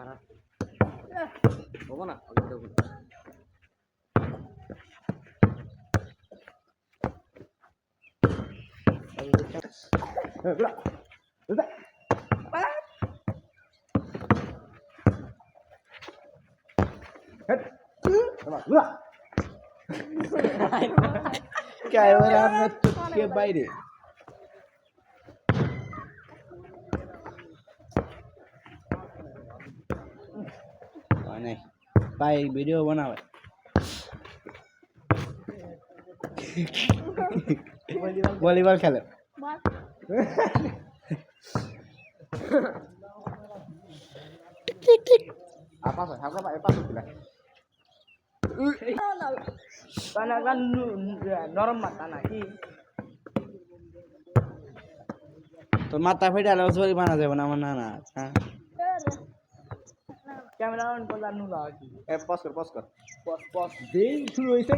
মারা হবো না ওকে দেবো না। ক্যামেরা আমার চোখের বাইরে হয় নাই ভাই ভিডিও বানাবে ভলিবল খেলে apa sih? Aku apa? Apa tuh bilang? Tanah kan normal tanah কি তোর মাথা ফেটে আলো বানা যাবে না আমার না না হ্যাঁ ক্যামেরা অন করলাম নুলা কি পজ কর পজ কর। পস পস দেই শুরু হইছে